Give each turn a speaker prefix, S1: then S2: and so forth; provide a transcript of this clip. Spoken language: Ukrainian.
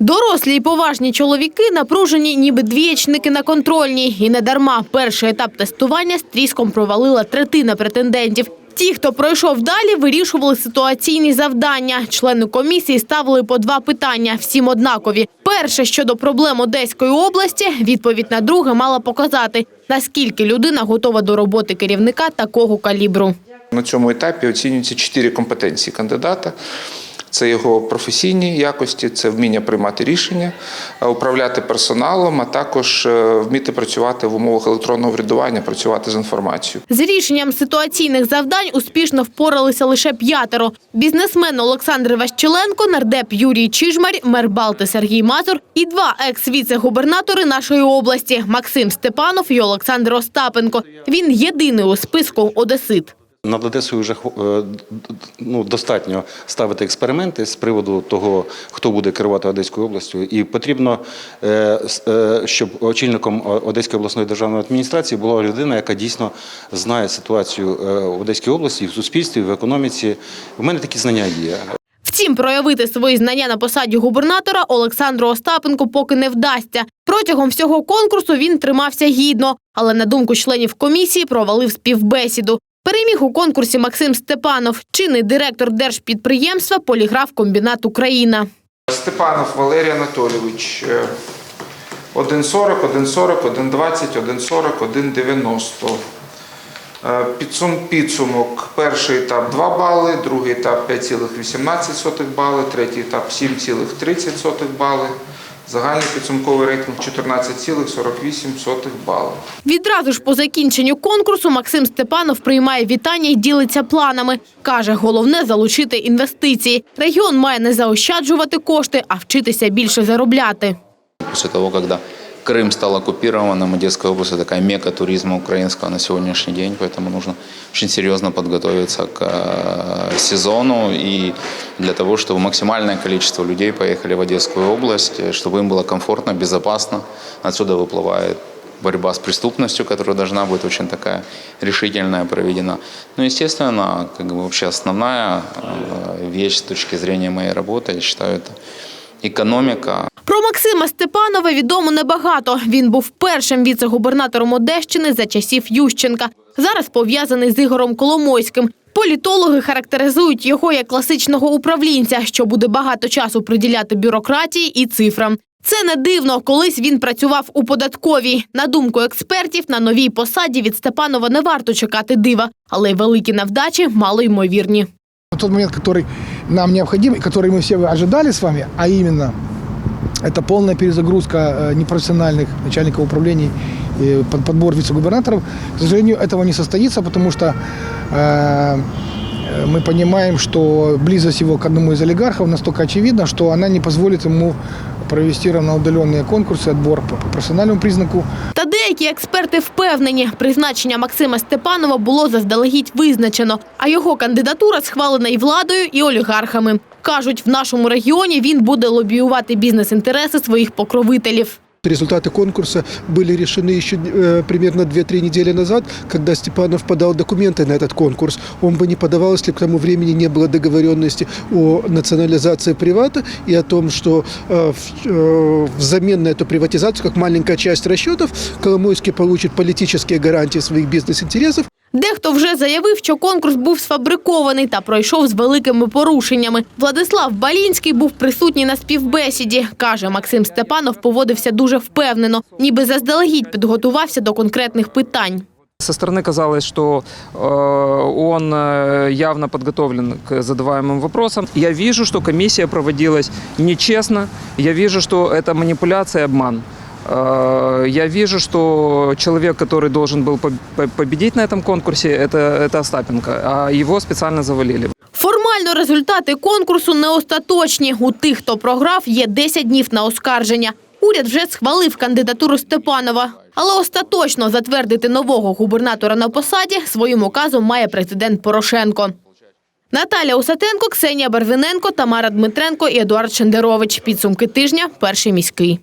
S1: Дорослі й поважні чоловіки напружені, ніби двієчники на контрольній. І не дарма перший етап тестування з тріском провалила третина претендентів. Ті, хто пройшов далі, вирішували ситуаційні завдання. Члени комісії ставили по два питання, всім однакові. Перше щодо проблем Одеської області, відповідь на друге мала показати, наскільки людина готова до роботи керівника такого калібру.
S2: На цьому етапі оцінюються чотири компетенції кандидата. Це його професійні якості, це вміння приймати рішення, е, управляти персоналом, а також е, вміти працювати в умовах електронного врядування, працювати з інформацією.
S1: З рішенням ситуаційних завдань успішно впоралися лише п'ятеро. Бізнесмен Олександр Ващеленко, нардеп Юрій Чижмарь, мер Балти Сергій Мазур і два екс-віце-губернатори нашої області Максим Степанов і Олександр Остапенко. Він єдиний у списку одесит.
S3: Над Одесою вже е, ну, достатньо ставити експерименти з приводу того, хто буде керувати Одеською областю. І потрібно, е, е, щоб очільником Одеської обласної державної адміністрації була людина, яка дійсно знає ситуацію в Одеській області, в суспільстві, в економіці. У мене такі знання є.
S1: Втім, проявити свої знання на посаді губернатора Олександру Остапенку поки не вдасться. Протягом всього конкурсу він тримався гідно, але на думку членів комісії провалив співбесіду. Переміг у конкурсі Максим Степанов, чинний директор держпідприємства Поліграф Комбінат Україна.
S2: Степанов Валерій Анатолійович. е, 1,40, 1,40, 1,20, 1,40, 1,90. Е, підсумок. Перший етап 2 бали, другий етап 5,18 бали, третій етап 7,30 бали. Загальний підсумковий рейтинг 14,48 бали.
S1: Відразу ж по закінченню конкурсу Максим Степанов приймає вітання і ділиться планами. Каже, головне залучити інвестиції. Регіон має не заощаджувати кошти, а вчитися більше заробляти.
S4: Після того, когда Крым стал оккупированным, Одесская область – такая мека туризма украинского на сегодняшний день, поэтому нужно очень серьезно подготовиться к э, сезону и для того, чтобы максимальное количество людей поехали в Одесскую область, э, чтобы им было комфортно, безопасно. Отсюда выплывает борьба с преступностью, которая должна быть очень такая решительная проведена. Ну, естественно, как бы вообще основная э, вещь с точки зрения моей работы, я считаю, это экономика,
S1: Про Максима Степанова відомо небагато. Він був першим віце-губернатором Одещини за часів Ющенка. Зараз пов'язаний з Ігорем Коломойським. Політологи характеризують його як класичного управлінця, що буде багато часу приділяти бюрократії і цифрам. Це не дивно. Колись він працював у податковій. На думку експертів, на новій посаді від Степанова не варто чекати дива, але й великі навдачі мало ймовірні.
S5: Тот момент, который нам необходим, и который мы все ожидали с вами, а именно это полная перезагрузка э, непрофессиональных начальников управлений, э, под- подбор вице-губернаторов. К сожалению, этого не состоится, потому что э, э, мы понимаем, что близость его к одному из олигархов настолько очевидна, что она не позволит ему провести равноудаленные конкурсы, отбор по персональному признаку.
S1: Та деякі експерти впевнені, призначення Максима Степанова було заздалегідь визначено, а його кандидатура схвалена і владою, і олігархами. Кажуть, в нашому регіоні він буде лобіювати бізнес-інтереси своїх покровителів.
S6: Результаты конкурса были решены еще э, примерно 2-3 недели назад, когда Степанов подал документы на этот конкурс. Он бы не подавал, если к тому времени не было договоренности о национализации привата и о том, что э, в- э, взамен на эту приватизацию, как маленькая часть расчетов, Коломойский получит политические гарантии своих бизнес-интересов,
S1: Дехто вже заявив, що конкурс був сфабрикований та пройшов з великими порушеннями. Владислав Балінський був присутній на співбесіді. Каже, Максим Степанов поводився дуже впевнено, ніби заздалегідь підготувався до конкретних питань.
S7: Со стороны казалось, что э, он э, явно подготовлен к задаваемым вопросам. Я вижу, что комиссия проводилась нечестно. Я вижу, что это манипуляция и обман. Э, я вижу, что человек, который должен был поб- по- победить на этом конкурсе, это, это Остапенко, а его специально завалили.
S1: Формально результати конкурсу не остаточні. У тих, хто програв, є 10 днів на оскарження. Уряд вже схвалив кандидатуру Степанова. Але остаточно затвердити нового губернатора на посаді своїм указом має президент Порошенко. Наталя Усатенко, Ксенія Барвиненко, Тамара Дмитренко і Едуард Шендерович. Підсумки тижня. Перший міський.